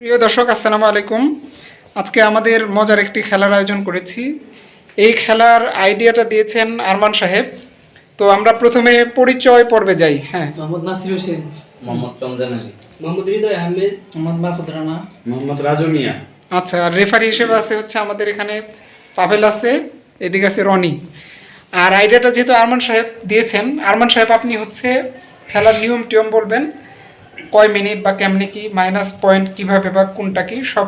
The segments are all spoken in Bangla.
প্রিয় দর্শক আসসালামু আলাইকুম। আজকে আমাদের মজার একটি খেলার আয়োজন করেছি। এই খেলার আইডিয়াটা দিয়েছেন আরমান সাহেব। তো আমরা প্রথমে পরিচয় পর্বে যাই। হ্যাঁ। মোহাম্মদ নাসির হোসেন। মোহাম্মদ রমজান আলী। মোহাম্মদ হৃদয় আহমেদ। মোহাম্মদ মাসুদ রানা। মোহাম্মদ রাজু মিয়া। আচ্ছা আর রেফারি হিসেবে আছে হচ্ছে আমাদের এখানে পাভেল আছে এদিকে আছে রনি। আর আইডিয়াটা যেহেতু আরমান সাহেব দিয়েছেন আরমান সাহেব আপনি হচ্ছে খেলার নিয়ম টিয়ম বলবেন। কয় মিনিট বা কেমনি কি মাইনাস পয়েন্ট কীভাবে বা কোনটা কি সব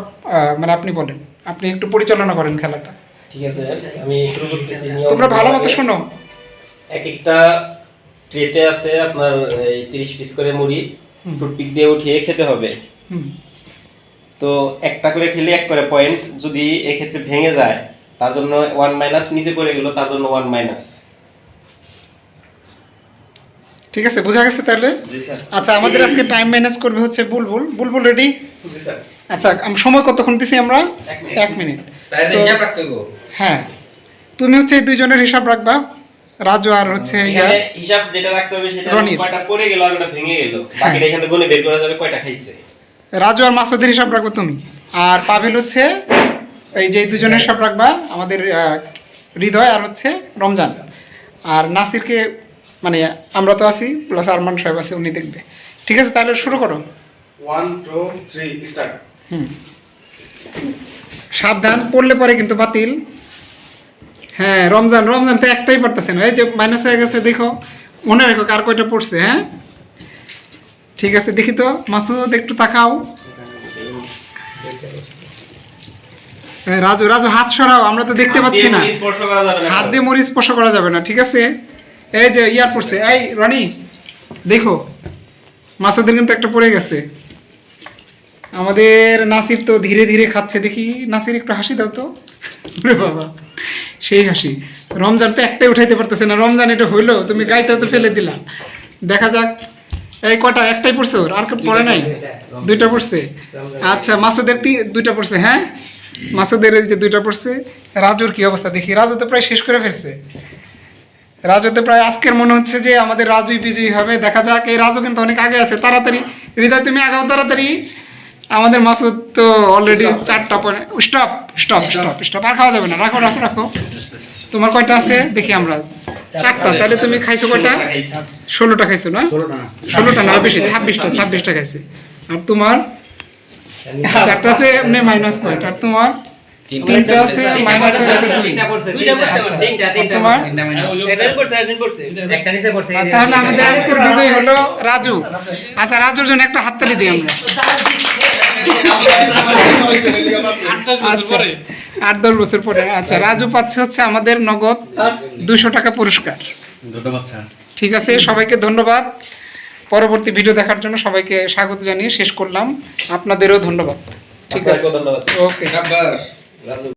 মানে আপনি বলেন। আপনি একটু পরিচালনা করেন খেলাটা। ঠিক আছে আমি শুরু করতেছি। তোমরা ভালো মতো শোনো। এক একটা ট্রেতে আছে আপনার এই তিরিশ পিস করে মুড়ি। টুথপিক দিয়ে উঠিয়ে খেতে হবে। হুম। তো একটা করে খেলে এক করে পয়েন্ট যদি এক্ষেত্রে ভেঙে যায় তার জন্য ওয়ান মাইনাস নিচে পড়ে গেল তার জন্য ওয়ান মাইনাস ঠিক আছে বোঝা গেছে তাহলে? আচ্ছা আমাদের আজকে টাইম ম্যানেজ করবে হচ্ছে বুলবুল। বুলবুল রেডি আচ্ছা সময় কতক্ষণ দিছি আমরা? এক মিনিট। হ্যাঁ। তুমি হচ্ছে এই দুইজনের হিসাব রাখবা। রাজু আর হচ্ছে হিসাব যেটা রাখতে হবে সেটা কয়টা পড়ে গেল আর ওটা ভেঙে গেল। বাকিটা এখান থেকে গুণে বের করা যাবে কয়টা খাইছে। রাজু আর মাসুদের হিসাব রাখব তুমি। আর পাভিল হচ্ছে এই যে দুজনের হিসাব রাখবা আমাদের হৃদয় আর হচ্ছে রমজান। আর নাসিরকে মানে আমরা তো আছি প্লাস আরমান সাহেব আছে উনি দেখবে। ঠিক আছে তাহলে শুরু করো। ওয়ান টু থ্রি স্টার্ট হুম। সাবধান পড়লে পরে কিন্তু বাতিল। হ্যাঁ রমজান রমজান তো একটাই পারতেছে না এই যে মাইনাস হয়ে গেছে দেখো। মনে রেখো কার কয়টা পড়ছে হ্যাঁ? ঠিক আছে দেখি তো। মাসুদ একটু তাকাও। হ্যাঁ, রাজু রাজু হাত সরাও আমরা তো দেখতে পাচ্ছি না। হাত দিয়ে স্পর্শ না। হাত দিয়ে মরিচ স্পর্শ করা যাবে না ঠিক আছে? এই যে ইয়ার পড়ছে এই রনি দেখো মাসুদের কিন্তু একটা পড়ে গেছে। আমাদের নাসির তো ধীরে ধীরে খাচ্ছে দেখি নাসির একটু হাসি দাও তো। বাবা সেই হাসি। রমজান তো একটাই উঠাইতে পারতেছে না রমজান এটা হইল তুমি গাইতেও তো ফেলে দিলা। দেখা যাক এই কটা একটাই পড়ছে ওর আর পড়ে নাই? দুইটা পড়ছে? আচ্ছা মাসুদের দুইটা পড়ছে হ্যাঁ? মাসুদের যে দুইটা পড়ছে রাজুর কি অবস্থা? দেখি রাজু তো প্রায় শেষ করে ফেলছে। রাজু তো প্রায় আজকের মনে হচ্ছে যে আমাদের রাজুই বিজয়ী হবে। দেখা যাক এই রাজু কিন্তু অনেক আগে আছে। তাড়াতাড়ি হৃদয় তুমি আগাও তাড়াতাড়ি। আমাদের মাসুদ তো অলরেডি চারটা point stop stop stop stop আর খাওয়া যাবে না। রাখো রাখো রাখো। তোমার কয়টা আছে? দেখি আমরা। চারটা। তাহলে তুমি খাইছো কয়টা? ষোলোটা খাইছো। না? ষোলোটা না। ষোলোটা না বেশি। ছাব্বিশটা। ছাব্বিশটা খাইছে। আর তোমার? চারটা আছে এমনি মাইনাস পয়েন্ট আর তোমার? তিনটা আছে মাইনাস হয়ে গেছে দুই দুইটা পড়ছে আমার। তিনটা, তিনটা তিনটা minus। একটাই পড়ছে একদিন পড়ছে একটা নিচে পড়ছে এই আর যে- তাহলে আমাদের আজকের বিজয় হলো রাজু। আচ্ছা রাজুর জন্য একটা হাততালি দিই আমরা। আচ্ছা, আট দশ বছর পরে। আচ্ছা রাজু পাচ্ছে হচ্ছে আমাদের নগদ দুশো টাকা পুরস্কার। ধন্যবাদ স্যার। ঠিক আছে সবাইকে ধন্যবাদ। পরবর্তী ভিডিও দেখার জন্য সবাইকে স্বাগত জানিয়ে শেষ করলাম। আপনাদেরও ধন্যবাদ। ঠিক আছে। ধন্যবাদ ওকে Gracias.